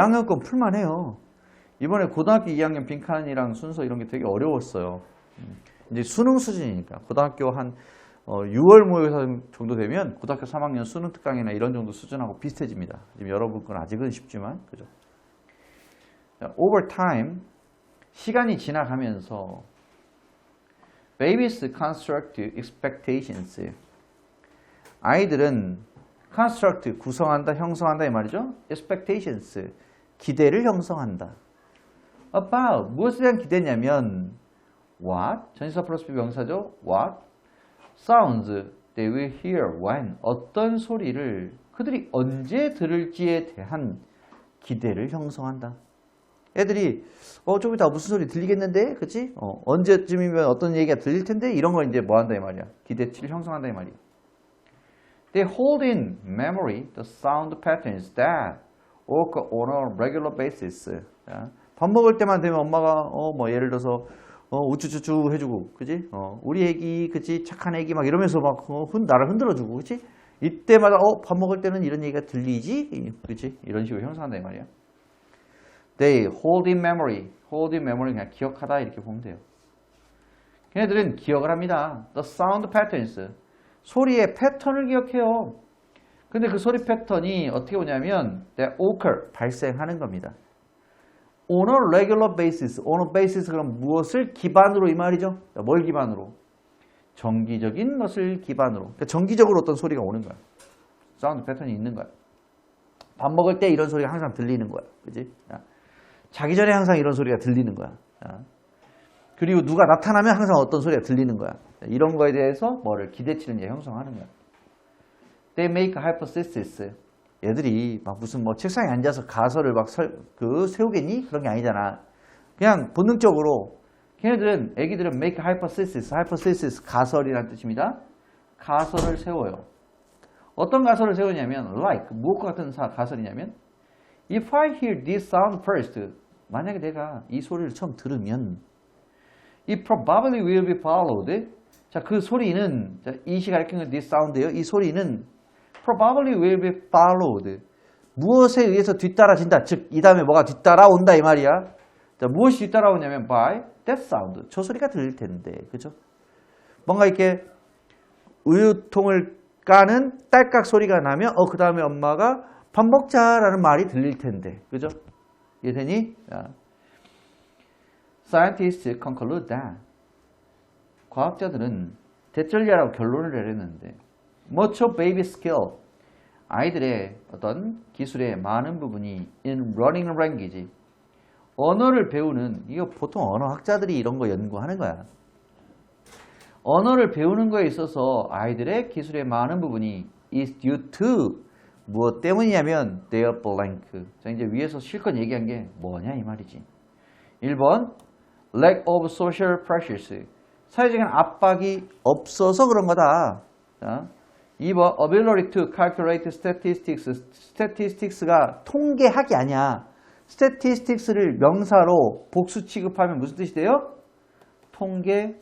2학년권 풀만해요. 이번에 고등학교 2학년 빈칸이랑 순서 이런 게 되게 어려웠어요. 음, 이제 수능 수준이니까 고등학교 한 어, 6월 모의고사 정도 되면 고등학교 3학년 수능 특강이나 이런 정도 수준하고 비슷해집니다. 지금 여러분 건 아직은 쉽지만 그죠? 자, over time 시간이 지나가면서 babies construct expectations 아이들은 construct 구성한다, 형성한다 이 말이죠. expectations 기대를 형성한다. about 무엇에 대한 기대냐면 what 전치사 플러스 비명사죠. what sounds they will hear when 어떤 소리를 그들이 언제 들을지에 대한 기대를 형성한다. 애들이 어좀 이따 무슨 소리 들리겠는데, 그치? 어, 언제쯤이면 어떤 얘기가 들릴 텐데 이런 걸 이제 뭐 한다 이 말이야. 기대치를 형성한다 이 말이야. They hold in memory the sound patterns that occur on a regular basis. 자, 밥 먹을 때만 되면 엄마가 어 뭐 예를 들어서 어 우쭈쭈쭈 해주고, 그지? 어 우리 애기, 그지? 착한 애기 막 이러면서 막 어, 흔, 나를 흔들어주고, 그지? 이때마다 어 밥 먹을 때는 이런 얘기가 들리지, 그지? 이런 식으로 형성한다 이 말이야. They hold in memory, hold in memory 그냥 기억하다 이렇게 보면 돼요. 걔네들은 기억을 합니다. The sound patterns. 소리의 패턴을 기억해요. 근데 그 소리 패턴이 어떻게 오냐면 that occur, 발생하는 겁니다. On a regular basis, on a basis 그럼 무엇을 기반으로 이 말이죠? 뭘 기반으로? 정기적인 것을 기반으로. 그러니까 정기적으로 어떤 소리가 오는 거야. 사운드 패턴이 있는 거야. 밥 먹을 때 이런 소리가 항상 들리는 거야. 그지? 자기 전에 항상 이런 소리가 들리는 거야. 그리고 누가 나타나면 항상 어떤 소리가 들리는 거야. 이런 거에 대해서 뭐를 기대치를 이제 형성하는 거야. They make hypothesis. 얘들이 막 무슨 뭐 책상에 앉아서 가설을 막 설, 그 세우겠니? 그런 게 아니잖아. 그냥 본능적으로 걔네들은 애기들은 make hypothesis, hypothesis 가설이라는 뜻입니다. 가설을 세워요. 어떤 가설을 세우냐면 like 무엇과 같은 사, 가설이냐면 if I hear this sound first 만약에 내가 이 소리를 처음 들으면 it probably will be followed 자, 그 소리는 자, 이 시 가리키는 this sound예요. 이 소리는 probably will be followed. 무엇에 의해서 뒤따라진다. 즉, 이 다음에 뭐가 뒤따라온다 이 말이야. 자, 무엇이 뒤따라오냐면 by that sound. 저 소리가 들릴 텐데. 그죠? 뭔가 이렇게 우유통을 까는 딸깍 소리가 나면 어, 그 다음에 엄마가 밥 먹자라는 말이 들릴 텐데. 그죠? 이해되니? 자. Scientists conclude that 과학자들은 대절리라고 결론을 내렸는데 much baby skill 아이들의 어떤 기술의 많은 부분이 in running language 언어를 배우는 이거 보통 언어학자들이 이런 거 연구하는 거야. 언어를 배우는 거에 있어서 아이들의 기술의 많은 부분이 is due to 무엇 때문이냐면 their blank. 자 이제 위에서 실컷 얘기한 게 뭐냐 이 말이지. 1번 lack of social pressures. 사회적인 압박이 없어서 그런 거다. 자, 2번 ability to calculate statistics. statistics가 통계학이 아니야. statistics를 명사로 복수 취급하면 무슨 뜻이 돼요? 통계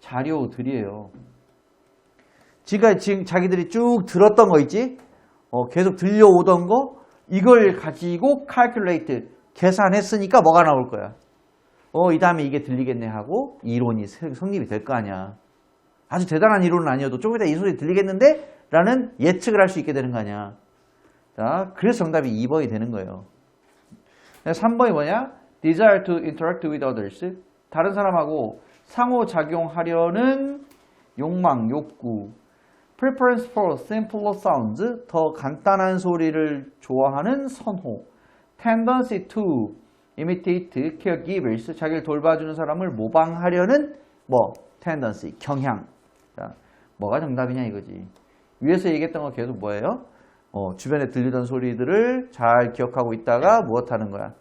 자료들이에요. 지가 지금 자기들이 쭉 들었던 거 있지? 어, 계속 들려오던 거 이걸 가지고 calculate 계산했으니까 뭐가 나올 거야? 어, 이 다음에 이게 들리겠네 하고 이론이 성립이 될 거 아니야. 아주 대단한 이론은 아니어도 조금 이따 이 소리 들리겠는데? 라는 예측을 할 수 있게 되는 거 아니야. 자, 그래서 정답이 2번이 되는 거예요. 3번이 뭐냐? desire to interact with others. 다른 사람하고 상호작용하려는 욕망, 욕구. preference for simpler sounds. 더 간단한 소리를 좋아하는 선호. tendency to imitate caregivers. 자기를 돌봐주는 사람을 모방하려는 뭐 tendency, 경향. 자, 뭐가 정답이냐 이거지. 위에서 얘기했던 거 계속 뭐예요? 어, 주변에 들리던 소리들을 잘 기억하고 있다가 무엇 하는 거야?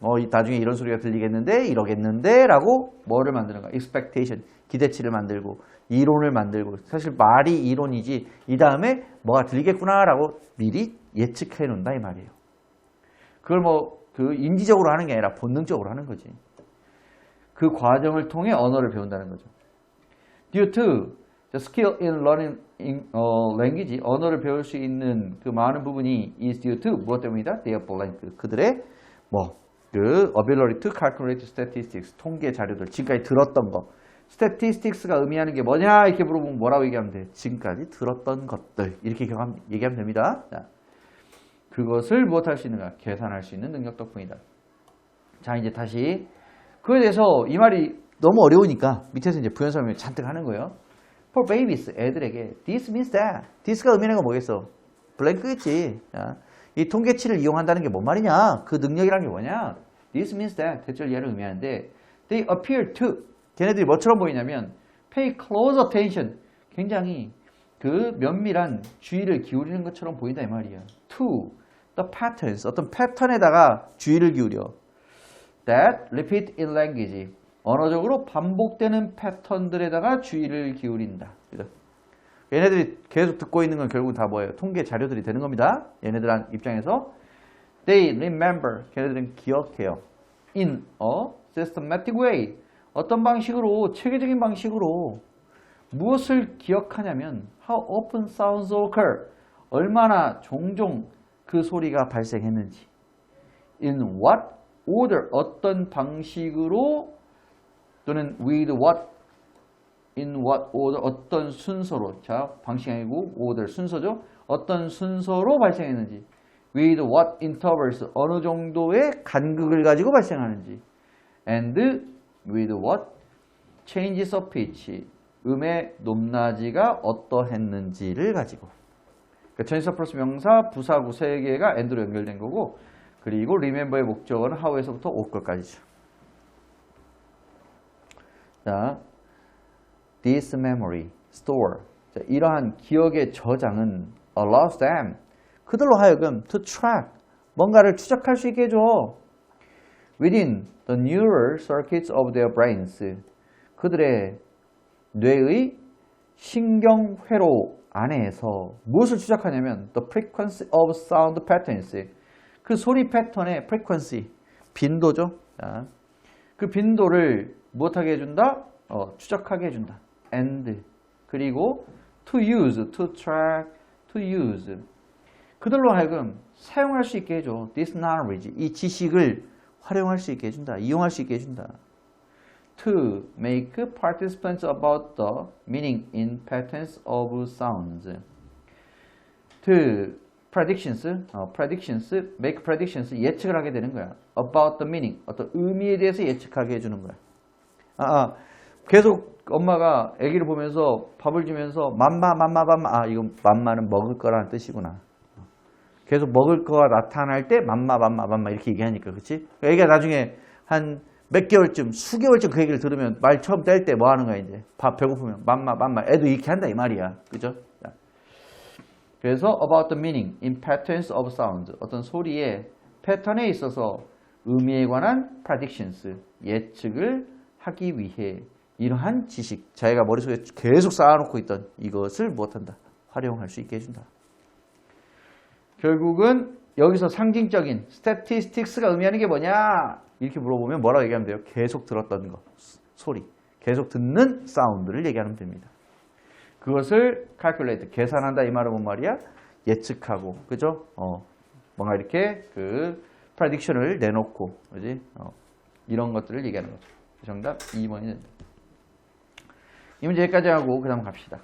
어, 이- 나중에 이런 소리가 들리겠는데, 이러겠는데, 라고 뭐를 만드는 거야? expectation, 기대치를 만들고, 이론을 만들고, 사실 말이 이론이지, 이 다음에 뭐가 들리겠구나, 라고 미리 예측해 놓는다, 이 말이에요. 그걸 뭐, 그 인지적으로 하는 게 아니라 본능적으로 하는 거지. 그 과정을 통해 언어를 배운다는 거죠. The skill in learning in, 어, language, 언어를 배울 수 있는 그 많은 부분이 is due to 무엇 때문이다? Their blank. 그들의 뭐, 그 ability to calculate statistics, 통계 자료들, 지금까지 들었던 거. statistics가 의미하는 게 뭐냐? 이렇게 물어보면 뭐라고 얘기하면 돼? 지금까지 들었던 것들. 이렇게 얘기하면, 얘기하면 됩니다. 자, 그것을 무엇 할 수 있는가? 계산할 수 있는 능력 덕분이다. 자, 이제 다시 그에 대해서 이 말이 너무 어려우니까 밑에서 이제 부연 설명을 잔뜩 하는 거예요. For babies, 애들에게 this means that. this가 의미하는 건 뭐겠어? 블랭크겠지. 자, 이 통계치를 이용한다는 게 뭔 말이냐? 그 능력이라는 게 뭐냐? This means that. 대절 얘를 의미하는데 they appear to. 걔네들이 뭐처럼 보이냐면 pay close attention. 굉장히 그 면밀한 주의를 기울이는 것처럼 보인다 이 말이야. To the patterns. 어떤 패턴에다가 주의를 기울여. that repeat in language. 언어적으로 반복되는 패턴들에다가 주의를 기울인다. 그죠? 얘네들이 계속 듣고 있는 건 결국 다 뭐예요? 통계 자료들이 되는 겁니다. 얘네들 입장에서 they remember. 걔네들은 기억해요. in a systematic way. 어떤 방식으로 체계적인 방식으로 무엇을 기억하냐면 how often sounds occur. 얼마나 종종 그 소리가 발생했는지. in what order 어떤 방식으로 또는 with what in what order 어떤 순서로 자 방식이 아니고 order 순서죠 어떤 순서로 발생했는지 with what intervals 어느 정도의 간극을 가지고 발생하는지 and with what changes of pitch 음의 높낮이가 어떠했는지를 가지고 그러니까 전치사 플러스 명사 부사구 세 개가 and로 연결된 거고 그리고 remember의 목적어는 how에서부터 올것까지죠. 자, this memory store. 자, 이러한 기억의 저장은 allows them 그들로 하여금 to track 뭔가를 추적할 수 있게 해줘. within the neural circuits of their brains 그들의 뇌의 신경회로 안에서 무엇을 추적하냐면 the frequency of sound patterns 그 소리 패턴의 frequency 빈도죠. 자, 그 빈도를 무엇하게 해준다? 어, 추적하게 해준다. and 그리고 to use, to track, to use 그들로 하여금 사용할 수 있게 해줘. this knowledge 이 지식을 활용할 수 있게 해준다. 이용할 수 있게 해준다. to make participants about the meaning in patterns of sounds. to predictions, 어, predictions, make predictions 예측을 하게 되는 거야. about the meaning, 어떤 의미에 대해서 예측하게 해주는 거야. 아, 아, 계속 엄마가 아기를 보면서 밥을 주면서 맘마, 맘마, 맘마, 아, 이건 맘마는 먹을 거라는 뜻이구나. 계속 먹을 거가 나타날 때 맘마, 맘마, 맘마 이렇게 얘기하니까, 그치? 애기가 나중에 한 몇 개월쯤, 수개월쯤 그 얘기를 들으면 말 처음 뗄 때 뭐 하는 거야, 이제? 밥 배고프면 맘마, 맘마. 애도 이렇게 한다, 이 말이야. 그죠? 자. 그래서 about the meaning in patterns of sound. 어떤 소리의 패턴에 있어서 의미에 관한 predictions, 예측을 하기 위해 이러한 지식, 자기가 머릿속에 계속 쌓아놓고 있던 이것을 무엇한다? 활용할 수 있게 해준다. 결국은 여기서 상징적인 statistics가 의미하는 게 뭐냐? 이렇게 물어보면 뭐라고 얘기하면 돼요? 계속 들었던 거, 소리, 계속 듣는 사운드를 얘기하면 됩니다. 그것을 calculate, 계산한다 이 말은 뭔 말이야? 예측하고, 그죠? 어, 뭔가 이렇게 그 prediction을 내놓고, 그지? 어, 이런 것들을 얘기하는 거죠. 정답 2번이 됩니다. 이 문제 여기까지 하고 그 다음 갑시다.